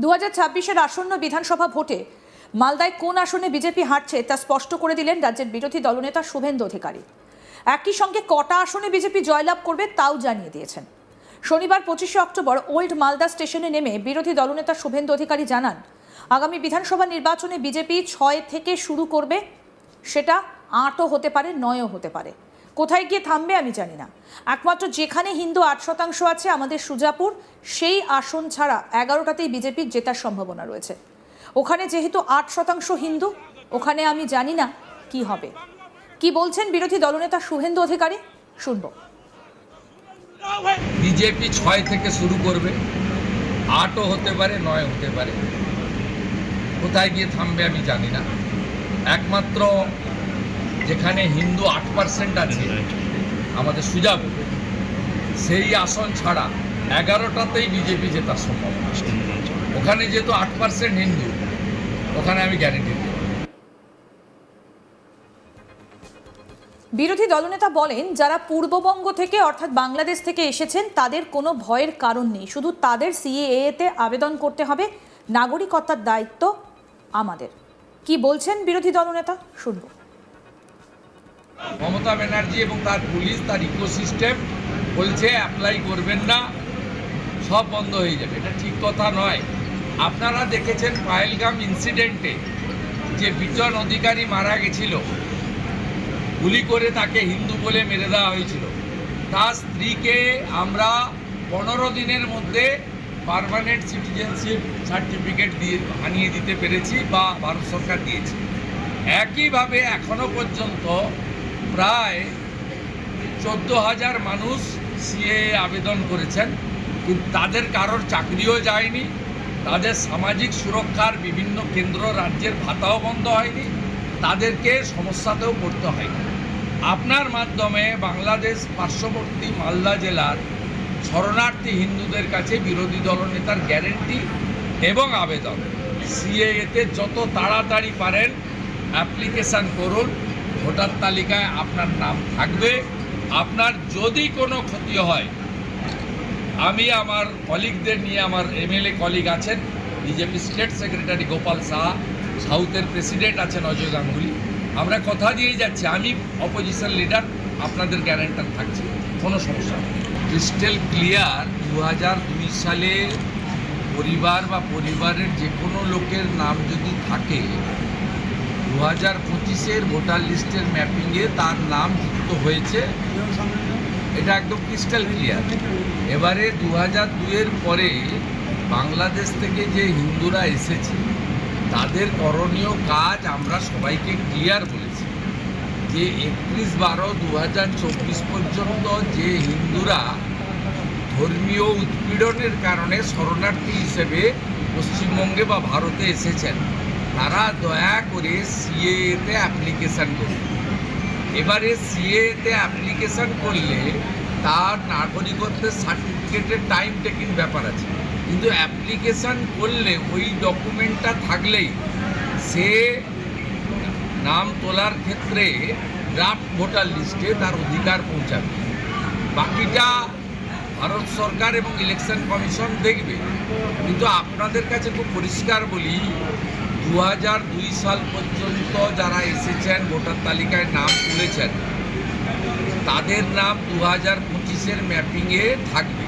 দু হাজার ছাব্বিশের আসন্ন বিধানসভা ভোটে মালদায় কোন আসনে বিজেপি হারছে তা স্পষ্ট করে দিলেন রাজ্যের বিরোধী দলনেতা শুভেন্দু অধিকারী। একই সঙ্গে কটা আসনে বিজেপি জয়লাভ করবে তাও জানিয়ে দিয়েছেন। শনিবার পঁচিশে অক্টোবর ওল্ড মালদা স্টেশনে নেমে বিরোধী দলনেতা শুভেন্দু অধিকারী জানান, আগামী বিধানসভা নির্বাচনে বিজেপি ছয় থেকে শুরু করবে, সেটা আটও হতে পারে, নয়ও হতে পারে। কোথায় গিয়ে থামবে আমি জানি না। একমাত্র যেখানে হিন্দু আট শতাংশ আছে, আমাদের সুজাপুর, সেই আসন ছাড়া এগারোটাতেই বিজেপির জেতার সম্ভাবনা রয়েছে। ওখানে যেহেতু আট শতাংশ হিন্দু, ওখানে আমি জানি না কি হবে। কি বলছেন বিরোধী দলনেতা শুভেন্দু অধিকারী? শুনব। বিজেপি ছয় থেকে শুরু করবে। আটও হতে পারে, নয় হতে পারে। কোথায় গিয়ে থামবে আমি জানি না। একমাত্র যেখানে হিন্দু আট পার্সেন্ট আছে, আমাদের সুজাব, সেই আসন ছাড়া এগারোটাতেই বিজেপি জেতার সম্ভাবনা ওখানে যেহেতু আট পার্সেন্ট হিন্দু, ওখানে আমি গ্যারেন্টি দিই বিরোধী দলনেতা বলেন, যারা পূর্ববঙ্গ থেকে অর্থাৎ বাংলাদেশ থেকে এসেছেন, তাদের কোনো ভয়ের কারণ নেই। শুধু তাদের সিএএতে আবেদন করতে হবে। নাগরিকতার দায়িত্ব আমাদের। কি বলছেন বিরোধী দলনেতা? শুনব। মমতা ব্যানার্জি এবং তার পুলিশ, তার ইকোসিস্টেম বলছে অ্যাপ্লাই করবেন না, সব বন্ধ হয়ে যাবে। এটা ঠিক কথা নয়। আপনারা দেখেছেন পায়েলগাম ইনসিডেন্টে যে বিজন অধিকারী মারা গেছিল, গুলি করে তাকে হিন্দু বলে মেরে দেওয়া হয়েছিল। তার স্ত্রীকে আমরা পনেরো দিনের মধ্যে পার্মানেন্ট সিটিজেনশিপ সার্টিফিকেট দিয়ে আনিয়ে দিতে পেরেছি বা ভারত সরকার দিয়েছে। একইভাবে এখনও পর্যন্ত প্রায় চোদ্দ হাজার মানুষ সিএ আবেদন করেছেন, কিন্তু তাদের কারোর চাকরিও যায়নি, তাদের সামাজিক সুরক্ষার বিভিন্ন কেন্দ্র রাজ্যের ভাতাও বন্ধ হয়নি, তাদেরকে সমস্যাতেও পড়তে হয়নি। আপনার মাধ্যমে বাংলাদেশ পার্শ্ববর্তী মালদা জেলার শরণার্থী হিন্দুদের কাছে বিরোধী দলনেতার গ্যারেন্টি এবং আবেদন। সিএতে যত তাড়াতাড়ি পারেন অ্যাপ্লিকেশান করুন ভোটার তালিকায় আপনার নাম থাকবে। আপনার যদি কোনো ক্ষতি হয়, আমি আমার কলিগদের নিয়ে আমার এমএলএ কলিগ আছেন, BJP state secretary Gopal Saha, সাউথের প্রেসিডেন্ট আছেন অজয় গাঙ্গুলি। আমরা কথা দিয়ে যাচ্ছি, আমি অপোজিশন লিডার আপনাদের গ্যারেন্টার থাকছি, কোনো সমস্যা নেই। ক্রিস্টাল ক্লিয়ার দু হাজার দুই সালে পরিবার বা পরিবারের যে কোনো লোকের নাম যদি থাকে দু হাজার পঁচিশের ভোটার লিস্টের ম্যাপিংয়ে তার নাম যুক্ত হয়েছে। এটা একদম ক্রিস্টাল ক্লিয়ার এবারে দু হাজার দুয়ের পরে বাংলাদেশ থেকে যে হিন্দুরা এসেছে, তাদের করণীয় কাজ আমরা সবাইকে ক্লিয়ার বলেছি। যে একত্রিশ বারো দু পর্যন্ত যে হিন্দুরা ধর্মীয় উৎপীড়নের কারণে শরণার্থী হিসেবে পশ্চিমবঙ্গে বা ভারতে এসেছেন তারা দয়া করে সিএতে অ্যাপ্লিকেশান করবে এবারে সিএতে অ্যাপ্লিকেশন করলে তার নাগরিকত্বের সার্টিফিকেটের টাইম টেকিং ব্যাপার আছে। কিন্তু অ্যাপ্লিকেশান করলে ওই ডকুমেন্টটা থাকলেই সে নাম তোলার ক্ষেত্রে ড্রাফট ভোটার লিস্টে তার অধিকার পৌঁছাবে। বাকিটা ভারত সরকার এবং ইলেকশন কমিশন দেখবে। কিন্তু আপনাদের কাছে খুব পরিষ্কার বলি দু হাজার দুই সাল পর্যন্ত যারা এসেছেন, ভোটার তালিকায় নাম তুলেছেন, তাদের নাম দু হাজার পঁচিশের ম্যাপিংয়ে থাকবে।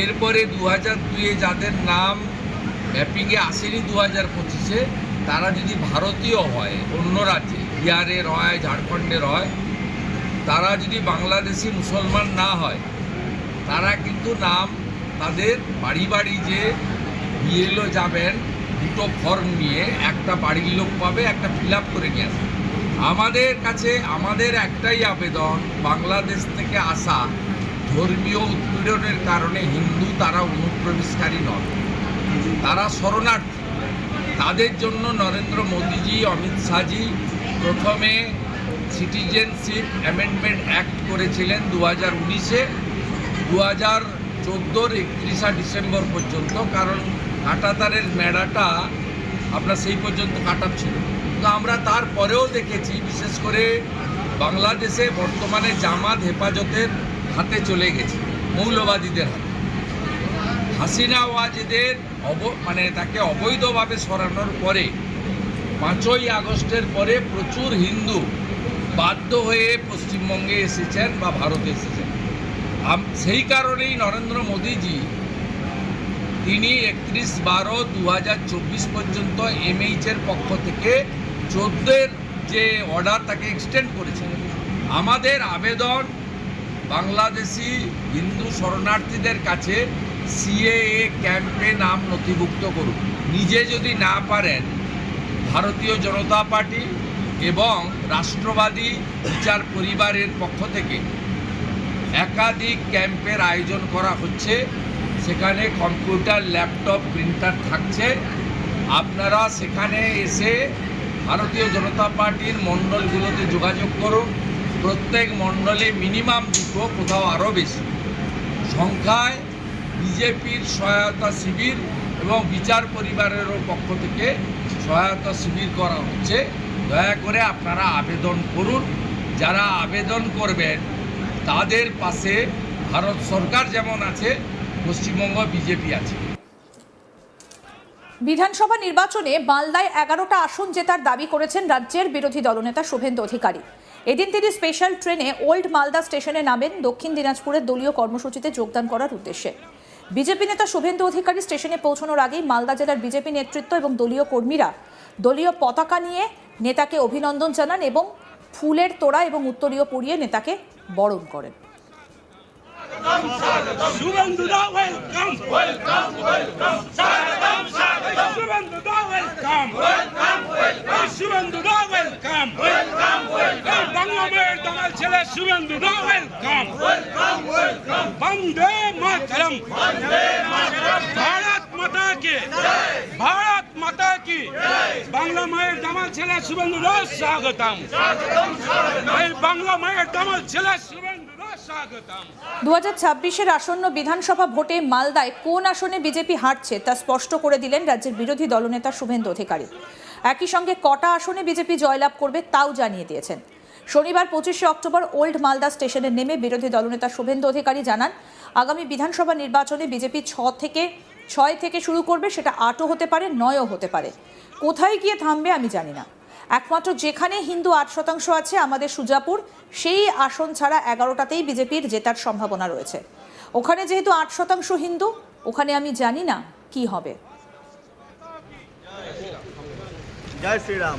এরপরে দু হাজার দুইয়ে যাদের নাম ম্যাপিংয়ে আসেনি দু হাজার পঁচিশে, তারা যদি ভারতীয় হয়, অন্য রাজ্যে বিহারের হয় ঝাড়খণ্ডের হয় তারা যদি বাংলাদেশি মুসলমান না হয়, তারা কিন্তু নাম তাদের বাড়ি বাড়ি যে বিএলও যাবেন দুটো ফর্ম নিয়ে একটা বাড়ির লোক পাবে, একটা ফিল করে নিয়ে আসবে। আমাদের কাছে, আমাদের একটাই আবেদন, বাংলাদেশ থেকে আসা ধর্মীয় উৎপীড়নের কারণে হিন্দু তারা অনুপ্রবেশকারী নন। তারা শরণার্থী। তাদের জন্য নরেন্দ্র মোদীজি, অমিত শাহজি প্রথমে সিটিজেনশিপ অ্যামেন্ডমেন্ট অ্যাক্ট করেছিলেন দু হাজার উনিশে। দু হাজার চোদ্দোর একত্রিশা ডিসেম্বর পর্যন্ত, কারণ কাটাতারের মেড়াটা আপনার সেই পর্যন্ত কাটাপ ছিল তো আমরা তারপরেও দেখেছি, বিশেষ করে বাংলাদেশে বর্তমানে জামাত হেফাজতের হাতে চলে গেছে, মৌলবাদীদের হাতে। হাসিনা ওয়াজেদের অব মানে তাকে অবৈধভাবে সরানোর পরে, পাঁচই আগস্টের পরে প্রচুর হিন্দু বাধ্য হয়ে পশ্চিমবঙ্গে এসেছেন বা ভারতে এসেছেন। সেই কারণেই নরেন্দ্র মোদীজি তিনি একত্রিশ বারো দু পর্যন্ত এমএইচের পক্ষ থেকে চোদ্দের যে অর্ডার তাকে এক্সটেন্ড করেছেন আমাদের আবেদন বাংলাদেশি হিন্দু শরণার্থীদের কাছে সিএএ ক্যাম্পে নাম নথিভুক্ত করুন। নিজে যদি না পারেন, ভারতীয় জনতা পার্টি এবং রাষ্ট্রবাদী বিচার পরিবারের পক্ষ থেকে একাধিক ক্যাম্পের আয়োজন করা হচ্ছে। সেখানে কম্পিউটার, ল্যাপটপ, প্রিন্টার থাকছে। আপনারা সেখানে এসে ভারতীয় জনতা পার্টির মণ্ডলগুলোতে যোগাযোগ করুন। প্রত্যেক মণ্ডলে মিনিমাম দুটো, কোথাও আরও বেশি। সংখ্যায় বিজেপির সহায়তা শিবির এবং বিচার পরিবারেরও পক্ষ থেকে সহায়তা শিবির করা হচ্ছে। দয়া করে আপনারা আবেদন করুন। যারা আবেদন করবেন, তাদের পাশে ভারত সরকার যেমন আছে পশ্চিমবঙ্গ বিজেপি আছে। বিধানসভা নির্বাচনে মালদায় এগারোটা আসন জেতার দাবি করেছেন রাজ্যের বিরোধী দলনেতা শুভেন্দু অধিকারী। এদিন তিনি স্পেশাল ট্রেনে ওল্ড মালদা স্টেশনে নামেন। দক্ষিণ দিনাজপুরের দলীয় কর্মসূচিতে যোগদান করার উদ্দেশ্যে। বিজেপি নেতা শুভেন্দু অধিকারী স্টেশনে পৌঁছানোর আগেই মালদা জেলার বিজেপি নেতৃত্ব এবং দলীয় কর্মীরা দলীয় পতাকা নিয়ে নেতাকে অভিনন্দন জানান এবং ফুলের তোড়া এবং উত্তরীয় পরিয়ে নেতাকে বরণ করেন। শুভেন্দুদা ওয়েলকাম ওয়েলকাম ওয়েলকাম স্বাগতম স্বাগতম শুভেন্দুদা ওয়েলকাম ওয়েলকাম ওয়েলকাম শুভেন্দুদা ওয়েলকাম ওয়েলকাম ওয়েলকাম বাংলা মেয়ের দামাল ছেলে শুভেন্দুদা welcome welcome welcome Vande Mataram Vande Mataram Bharat মাতা কি ভারত মাতা কি বাংলা মায়ের দামাল ছেলে শুভেন্দুদা স্বাগতম স্বাগতম স্বাগতম বাংলা মায়ের দামাল ছেলে স্বাগতম দু হাজার আসন্ন বিধানসভা ভোটে মালদায় কোন আসনে বিজেপি হারছে তা স্পষ্ট করে দিলেন রাজ্যের বিরোধী দলনেতা শুভেন্দু অধিকারী। একই সঙ্গে কটা আসনে বিজেপি জয়লাভ করবে তাও জানিয়ে দিয়েছেন। শনিবার পঁচিশে অক্টোবর ওল্ড মালদা স্টেশনে নেমে বিরোধী দলনেতা শুভেন্দু অধিকারী জানান, আগামী বিধানসভা নির্বাচনে বিজেপি ছ থেকে, ছয় থেকে শুরু করবে, সেটা আটও হতে পারে, নয়ও হতে পারে। কোথায় গিয়ে থামবে আমি জানি না। একমাত্র যেখানে হিন্দু আট শতাংশ আছে আমাদের সুজাপুর সেই আসন ছাড়া এগারোটাতেই বিজেপির জেতার সম্ভাবনা রয়েছে। ওখানে যেহেতু আট শতাংশ হিন্দু ওখানে আমি জানি না কি হবে। জয় শ্রীরাম।